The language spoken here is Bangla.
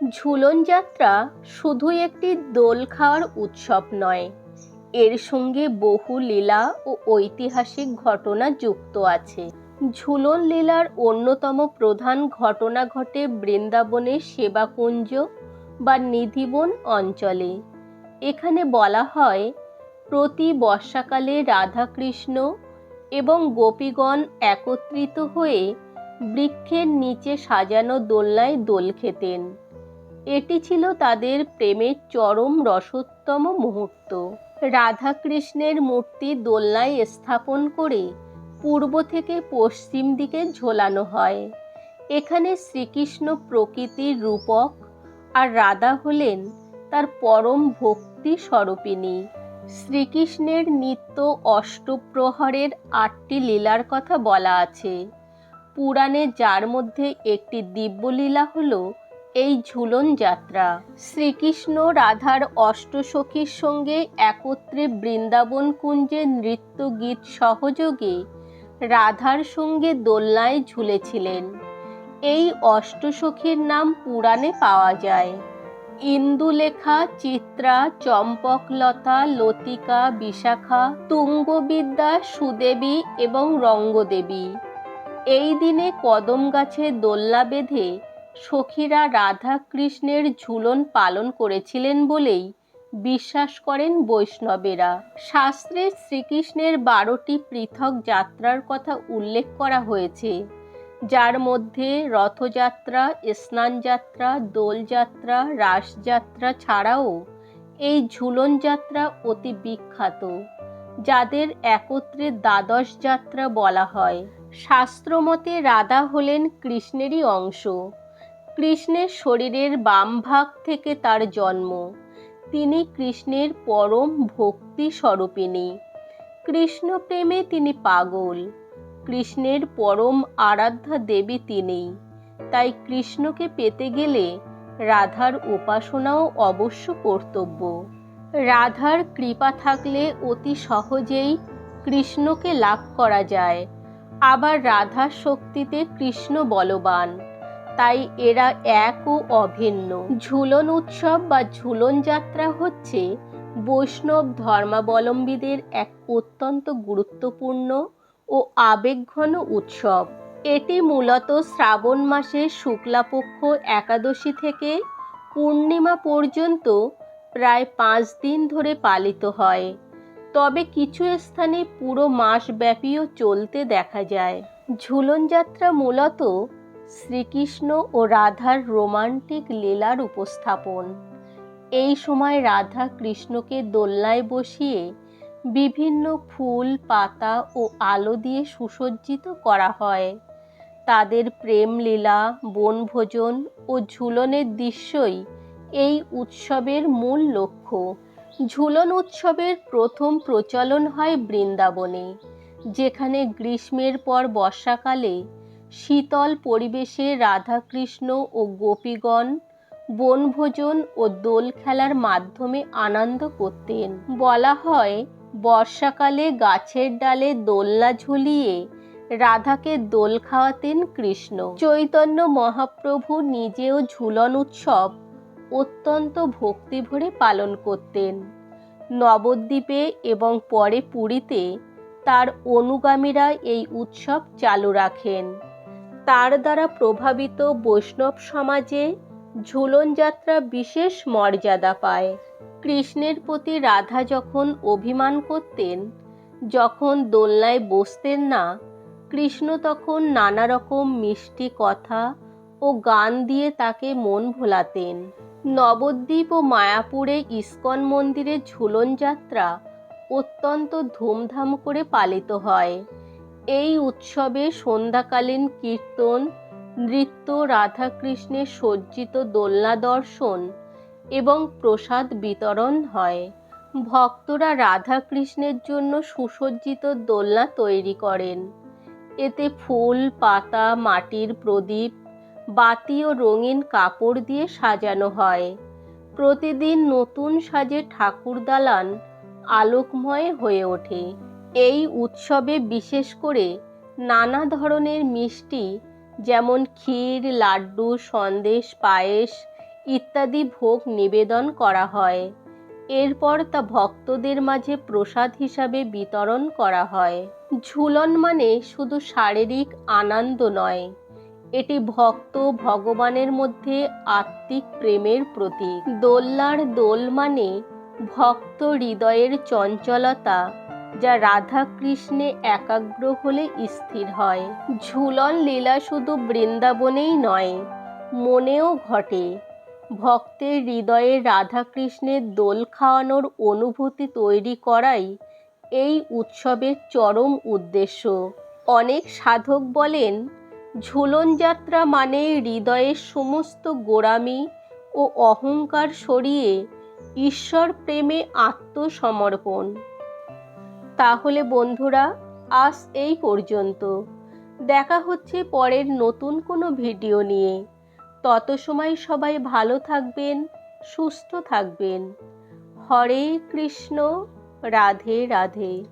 ঝুলন যাত্রা শুধুই একটি দোল খাওয়ার উৎসব নয়, এর সঙ্গে বহু লীলা ও ঐতিহাসিক ঘটনা যুক্ত আছে। ঝুলন লীলার অন্যতম প্রধান ঘটনা ঘটে বৃন্দাবনের সেবাকুঞ্জ বা নিধিবন অঞ্চলে। এখানে বলা হয়, প্রতি বর্ষাকালে রাধাকৃষ্ণ এবং গোপীগণ একত্রিত হয়ে বৃক্ষের নিচে সাজানো দোলনায় দোল খেতেন। এটি ছিল তাদের প্রেমের চরম রসোত্তম মুহূর্ত। রাধাকৃষ্ণের মূর্তি দোলনায় স্থাপন করে পূর্ব থেকে পশ্চিম দিকে ঝোলানো হয়। এখানে শ্রীকৃষ্ণ প্রকৃতির রূপক আর রাধা হলেন তার পরম ভক্তি স্বরূপিণী। শ্রীকৃষ্ণের নিত্য অষ্টপ্রহরের আটটি লীলার কথা বলা আছে। পুরাণে যার মধ্যে একটি দিব্যলীলা হলো এই ঝুলন যাত্রা। শ্রীকৃষ্ণ রাধার অষ্টসখীর সঙ্গে একত্রে বৃন্দাবন কুঞ্জে নৃত্য গীত সহযোগে রাধার সঙ্গে দোলনায় ঝুলেছিলেন। এই অষ্টসখীর নাম পুরাণে পাওয়া যায়। ইন্দুলেখা, চিত্রা, চম্পকলতা, লতিকা, বিশাখা, তুঙ্গবিদ্যা, সুদেবী এবং রঙ্গদেবী। এই দিনে কদম গাছে দোলনা বেঁধে সখীরা রাধা কৃষ্ণের ঝুলন পালন করেছিলেন বলেই বিশ্বাস করেন বৈষ্ণবেরা। শাস্ত্রে শ্রীকৃষ্ণের বারোটি পৃথক যাত্রার কথা উল্লেখ করা হয়েছে, যার মধ্যে রথযাত্রা, স্নানযাত্রা, দোলযাত্রা, রাসযাত্রা ছাড়াও এই ঝুলন যাত্রা অতি বিখ্যাত, যাদের একত্রে দ্বাদশ যাত্রা বলা হয়। শাস্ত্রমতে রাধা হলেন কৃষ্ণেরই অংশ। কৃষ্ণের শরীরের বাম ভাগ থেকে তার জন্ম। তিনি কৃষ্ণের পরম ভক্তি স্বরূপিণী। কৃষ্ণ প্রেমে তিনি পাগল। কৃষ্ণের পরম আরাধ্যা দেবী তিনি তাই কৃষ্ণকে পেতে গেলে রাধার উপাসনাও অবশ্য কর্তব্য। রাধার কৃপা থাকলে অতি সহজেই কৃষ্ণকে লাভ করা যায়। আবার রাধার শক্তিতে কৃষ্ণ বলবান। তাই এরা এক ও অভিন্ন। ঝুলন উৎসব বা ঝুলন যাত্রা হচ্ছে বৈষ্ণব ধর্মাবলম্বীদের এক অত্যন্ত গুরুত্বপূর্ণ ও আবেগঘন উৎসব। এটি মূলত শ্রাবণ মাসের শুক্লাপক্ষ একাদশী থেকে পূর্ণিমা পর্যন্ত প্রায় পাঁচ দিন ধরে পালিত হয়। তবে কিছু স্থানে পুরো মাসব্যাপীও চলতে দেখা যায়। ঝুলন যাত্রা মূলত শ্রীকৃষ্ণ ও রাধার রোমান্টিক লীলার উপস্থাপন। এই সময় রাধা কৃষ্ণকে দোলনায় বসিয়ে বিভিন্ন ফুল, পাতা ও আলো দিয়ে সুসজ্জিত করা হয়। তাদের প্রেম লীলা, বনভোজন ও ঝুলনের দৃশ্যই এই উৎসবের মূল লক্ষ্য। ঝুলন উৎসবের প্রথম প্রচলন হয় বৃন্দাবনে, যেখানে গ্রীষ্মের পর বর্ষাকালে শীতল পরিবেশে রাধাকৃষ্ণ ও গোপীগণ বনভোজন ও দোল খেলার মাধ্যমে আনন্দ করতেন। বলা হয়, বর্ষাকালে গাছের ডালে দোলনা ঝুলিয়ে রাধাকে দোল খাওয়াতেন কৃষ্ণ। চৈতন্য মহাপ্রভু নিজেও ঝুলন উৎসব অত্যন্ত ভক্তিভরে পালন করতেন। নবদ্বীপে এবং পরে পুরীতে তার অনুগামীরা এই উৎসব চালু রাখেন। তার দ্বারা প্রভাবিত বৈষ্ণব সমাজে ঝুলন যাত্রা বিশেষ মর্যাদা পায়। কৃষ্ণের প্রতি রাধা যখন অভিমান করতেন, যখন দোলনায় বসতেন না, কৃষ্ণ তখন নানা রকম মিষ্টি কথা ও গান দিয়ে তাকে মন ভোলাতেন। নবদ্বীপ ও মায়াপুরে ইস্কন মন্দিরে ঝুলন যাত্রা অত্যন্ত ধুমধাম করে পালিত হয়। এই উৎসবে সন্ধ্যাকালীন কীর্তন, নৃত্য রাধাকৃষ্ণের সজ্জিত দোলনা দর্শন এবং প্রসাদ বিতরণ হয়। ভক্তরা রাধাকৃষ্ণের জন্য সুসজ্জিত দোলনা তৈরি করেন। এতে ফুল, পাতা, মাটির প্রদীপ, বাতি ও রঙিন কাপড় দিয়ে সাজানো হয়। প্রতিদিন নতুন সাজে ঠাকুর দালান আলোকময় হয়ে ওঠে। এই উৎসবে বিশেষ করে নানা ধরনের মিষ্টি, যেমন ক্ষীর, লাড্ডু, সন্দেশ, পায়েস ইত্যাদি ভোগ নিবেদন করা হয়। এরপর তা ভক্তদের মাঝে প্রসাদ হিসাবে বিতরণ করা হয়। ঝুলন মানে শুধু শারীরিক আনন্দ নয়, এটি ভক্ত ভগবানের মধ্যে আত্মিক প্রেমের প্রতীক। দোল্লার দোল মানে ভক্ত হৃদয়ের চঞ্চলতা যা রাধা কৃষ্ণে একাগ্র হলে স্থির হয়। ঝুলন লীলা শুধু বৃন্দাবনেই নয়, মনেও ঘটে। ভক্তের হৃদয়ে রাধাকৃষ্ণের দোল খাওয়ানোর অনুভূতি তৈরি করাই এই উৎসবের চরম উদ্দেশ্য। অনেক সাধক বলেন, ঝুলন যাত্রা মানে হৃদয়ের সমস্ত গোড়ামি ও অহংকার সরিয়ে ঈশ্বর প্রেমে আত্মসমর্পণ। তাহলে বন্ধুরা, আজ এই পর্যন্ত। দেখা হচ্ছে পরের নতুন কোনো ভিডিও নিয়ে। তত সময় সবাই ভালো থাকবেন, সুস্থ থাকবেন। হরে কৃষ্ণ, রাধে রাধে।